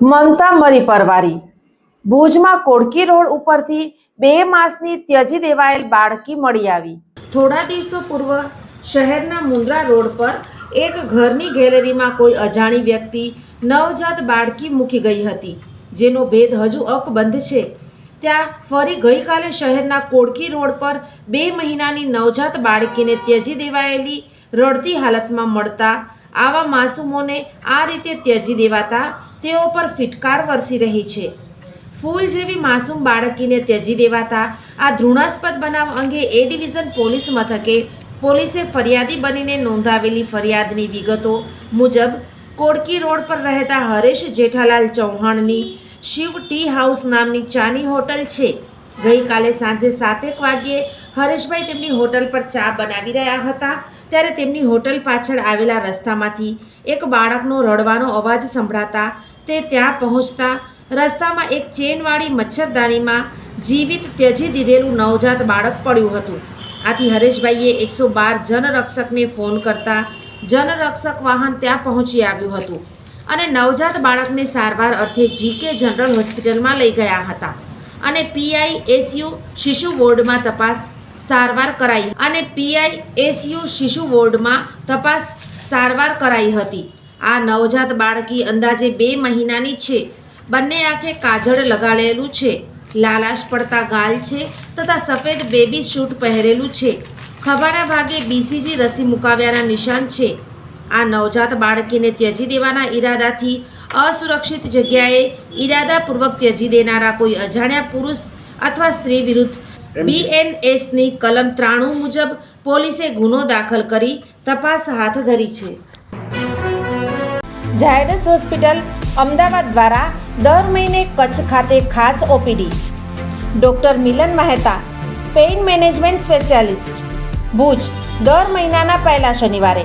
મમતા મરી પરવારી. ભુજમાં કોડકી રોડ ઉપરથી બે માસની ત્યજી દેવાયેલ બાળકી મળી આવી. થોડા દિવસો પૂર્વ શહેરના મુન્દ્રા રોડ પર એક ઘરની ગેલેરીમાં કોઈ અજાણી વ્યક્તિ નવજાત બાળકી મૂકી ગઈ હતી, જેનો ભેદ હજુ અકબંધ છે. ત્યાં ફરી ગઈકાલે શહેરના કોડકી રોડ પર બે મહિનાની નવજાત બાળકીને ત્યજી દેવાયેલી રડતી હાલતમાં મળતા આવા માસૂમોને આ રીતે ત્યજી દેવાતા તેઓ પર ફિટકાર વરસી રહી છે. ફૂલ જેવી માસૂમ બાળકીને ત્યજી દેવાતા આ ધૃણાસ્પદ બનાવ અંગે એ ડિવિઝન પોલીસ મથકે પોલીસે ફરિયાદી બનીને નોંધાવેલી ફરિયાદની વિગતો મુજબ કોડકી રોડ પર રહેતા હરેશ જેઠાલાલ ચૌહાણની શિવ ટી હાઉસ નામની ચાની હોટલ છે. ગઈકાલે સાંજે સાતેક વાગ્યે હરેશભાઈ તેમની હોટલ પર ચા બનાવી રહ્યા હતા. ત્યારે તેમની હોટલ પાછળ આવેલા રસ્તામાંથી એક બાળકનો રડવાનો અવાજ સંભળાતા તે ત્યાં પહોંચતા રસ્તામાં એક ચેનવાળી મચ્છરદાનીમાં જીવિત ત્યજી દીધેલું નવજાત બાળક પડ્યું હતું. આથી હરેશભાઈએ એકસો બાર જનરક્ષકને ફોન કરતા જનરક્ષક વાહન ત્યાં પહોંચી આવ્યું હતું અને નવજાત બાળકને સારવાર અર્થે જીકે જનરલ હોસ્પિટલમાં લઈ ગયા હતા. અને પીઆઈ એસયુ શિશુ વોર્ડમાં તપાસ સારવાર કરાઈ અને પીઆઈ એસયુ શિશુ વોર્ડમાં તપાસ સારવાર કરાઈ હતી. આ નવજાત બાળકી અંદાજે બે મહિનાની છે. બંને આંખે કાજળ લગાડેલું છે. લાલાશ પડતા ગાલ છે તથા સફેદ બેબી શૂટ પહેરેલું છે. ખભાના ભાગે બીસીજી રસી મુકાવ્યાના નિશાન છે. આ નવજાત બાળકીને ત્યજી દેવાના ઈરાદાથી અસુરક્ષિત જગ્યાએ ઈરાદાપૂર્વક ત્યજી દેનારા કોઈ અજાણ્યા પુરુષ અથવા સ્ત્રી વિરુદ્ધ બીએનએસની કલમ ત્રાણું મુજબ પોલીસે ગુનો દાખલ કરી તપાસ હાથ ધરી છે. ઝાયડસ હોસ્પિટલ અમદાવાદ દ્વારા દર મહિને કચ્છ ખાતે ખાસ OPD. Doctor Milan Mehta pain management specialist. Bhuj દર મહિનાના પહેલા શનિવારે.